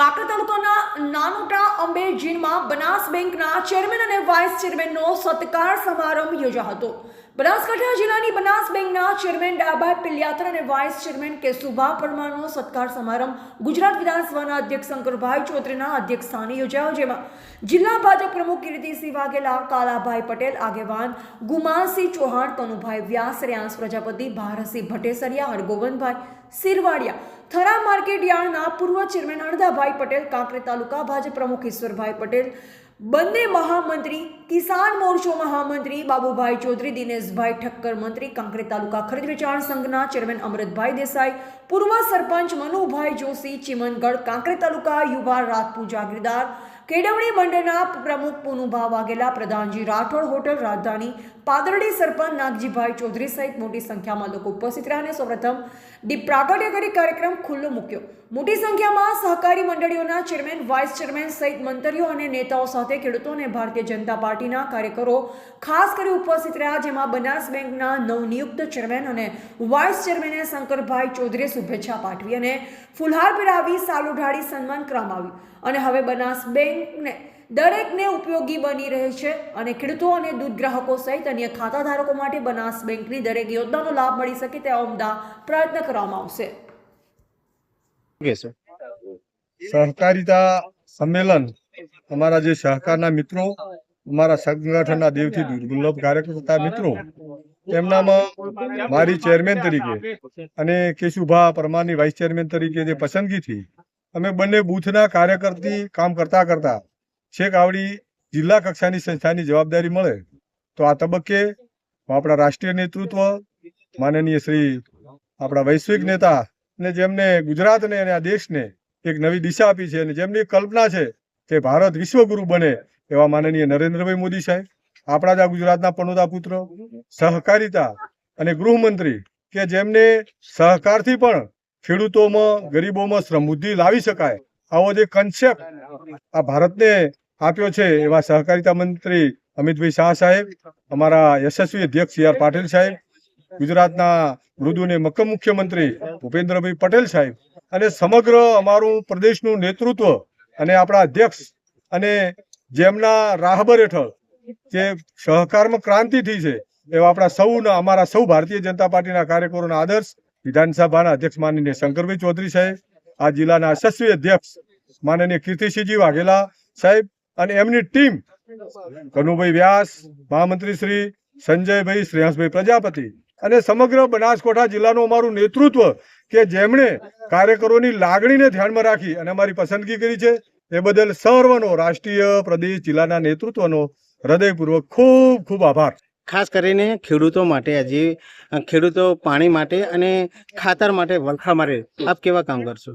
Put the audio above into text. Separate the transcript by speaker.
Speaker 1: કાંકરા તાલુકાના નાનોટા અંબેજીનમાં બનાસ બેંકના ચેરમેન અને વાઇસ ચેરમેનનો સત્કાર સમારંભ યોજાયો હતો. બનાસકાંઠા જિલ્લાની બનાસ બેંકના ચેરમેન ડાભાઈ પિલ્યાત્ર અને વાઇસ ચેરમેન કેશુભા પરમારનો સત્કાર સમારંભ ગુજરાત વિધાનસભાના અધ્યક્ષ શંકરભાઈ ચૌધરીના અધ્યક્ષસ્થાને યોજાયો, જેમાં જિલ્લા ભાજપ પ્રમુખ કીર્તિસિંહ વાઘેલા, કાલાભાઈ પટેલ, આગેવાન ગુમાનસિંહ ચૌહાણ, તનુભાઈ વ્યાસ રેયાંશ પ્રજાપતિ, ભારતસિંહ ભટ્ટેસરિયા હરગોવનભાઈ સિરવાડિયા થરા માર્કેટ યાર્ડના પૂર્વ ચેરમેન અણધાભાઈ પટેલ, કાંકરે તાલુકા ભાજપ પ્રમુખ ઈશ્વરભાઈ પટેલ બંને મહામંત્રી, કિસાન મોરચો મહામંત્રી બાબુભાઈ ચૌધરી, દિનેશભાઈ ઠક્કર મંત્રી કાંકરે તાલુકા ખરીદ વેચાણ સંઘના ચેરમેન અમૃતભાઈ દેસાઈ, પૂર્વ સરપંચ મનુભાઈ જોશી, ચિમનગઢ કાંકરે તાલુકા યુવા રાજપૂત જાગીરદાર કેળવણી મંડળના પ્રમુખ પુનુભા વાઘેલા, પ્રધાનજી રાઠોડ હોટલ રાજધાની, પાદરડી સરપંચ નાગજીભાઈ ચૌધરી સહિત મોટી સંખ્યામાં લોકો ઉપસ્થિત રહ્યા અને સૌપ્રથમ દીપ પ્રાગટ્ય કરી કાર્યક્રમ ખુલ્લો મૂક્યો. મોટી સંખ્યામાં સહકારી મંડળીઓના ચેરમેન, વાઇસ ચેરમેન સહિત મંત્રીઓ અને નેતાઓ સાથે ખેડૂતો અને ભારતીય જનતા પાર્ટીના કાર્યકરો ખાસ કરી ઉપસ્થિત રહ્યા, જેમાં બનાસ બેંકના નવનિયુક્ત ચેરમેન અને વાઇસ ચેરમેને શંકરભાઈ ચૌધરીએ શુભેચ્છા પાઠવી અને ફુલહાર પહેરાવી, સાલ ઉઢાડી સન્માન કરવામાં આવ્યું. અને હવે બનાસ બેંકને દરેકને ઉપયોગી બની રહે છે અને ખેડૂતો અને દૂધ ગ્રાહકો સહિત અન્ય ખાતા ધારકો માટે બનાસ બેંકની દરેક યોજનાનો લાભ મળી શકે તેવા ઉમદા પ્રયત્ન કરવામાં આવશે.
Speaker 2: સહકારિતા સંમેલન અમારા જે સહકારના મિત્રો અમારા સંગઠનના દેવથી દુર્લભ કાર્યકર્તા મિત્રો એમનામાં મારી ચેરમેન તરીકે અને કેશુભા પરમારની વાઇસ ચેરમેન તરીકે જે પસંદગી થઈ અમે બંને બૂથના કાર્યકર્તી કામ કરતા કરતા છેક આવડી જિલ્લા કક્ષાની સંસ્થાની જવાબદારી મળે, તો આ તબક્કે આપણા રાષ્ટ્રીય નેતૃત્વ માનનીય શ્રી આપણા વૈશ્વિક નેતા ને જેમને ગુજરાતને અને આ દેશને એક નવી દિશા આપી છે અને જેમની કલ્પના છે કે ભારત વિશ્વગુરુ બને એવા માનનીય નરેન્દ્રભાઈ મોદી સાહેબ, આપણા જ આ ગુજરાતના પનોતા પુત્ર, સહકારિતા અને ગૃહમંત્રી કે જેમને સહકારથી પણ ખેડૂતોમાં, ગરીબોમાં સમૃદ્ધિ લાવી શકાય. આવો જે કન્સેપ્ટ આ ભારતને આપ્યો છે એવા સહકારિતા મંત્રી અમિતભાઈ શાહ સાહેબ, અમારા યશસ્વી અધ્યક્ષ સી આર પાટીલ સાહેબ, ગુજરાતના મૃદુ અને મક્કમ મુખ્યમંત્રી ભૂપેન્દ્રભાઈ પટેલ સાહેબ અને સમગ્ર અમારું પ્રદેશનું નેતૃત્વ અને આપણા અધ્યક્ષ અને જેમના રાહબર હેઠળ જે સહકારમાં ક્રાંતિ થઈ છે એવા આપણા સૌના, અમારા સૌ ભારતીય જનતા પાર્ટીના કાર્યકરોના આદર્શ વિધાનસભાના અધ્યક્ષ માનનીય શંકરભાઈ ચૌધરી સાહેબ, આ જિલ્લાના યશસ્વી અધ્યક્ષ માનનીય કીર્તિસિંહજી વાઘેલા સાહેબ અને એમની ટીમ કનુભાઈ વ્યાસ, મહામંત્રી શ્રી સંજયભાઈ શ્રેયાંશભાઈ પ્રજાપતિ અને સમગ્ર બનાસકાંઠા જિલ્લાનું અમારું નેતૃત્વ કે જેમણે કાર્યકરોની લાગણીને ધ્યાનમાં રાખી અને અમારી પસંદગી કરી છે, એ બદલ સર્વનો રાષ્ટ્રીય પ્રદેશ જિલ્લાના નેતૃત્વનો હૃદયપૂર્વક ખૂબ ખૂબ આભાર.
Speaker 3: ખાસ કરીને ખેડૂતો માટે આજે ખેડૂતો પાણી માટે અને ખાતર માટે વલખા માટે આપ કેવા કામ કરશો?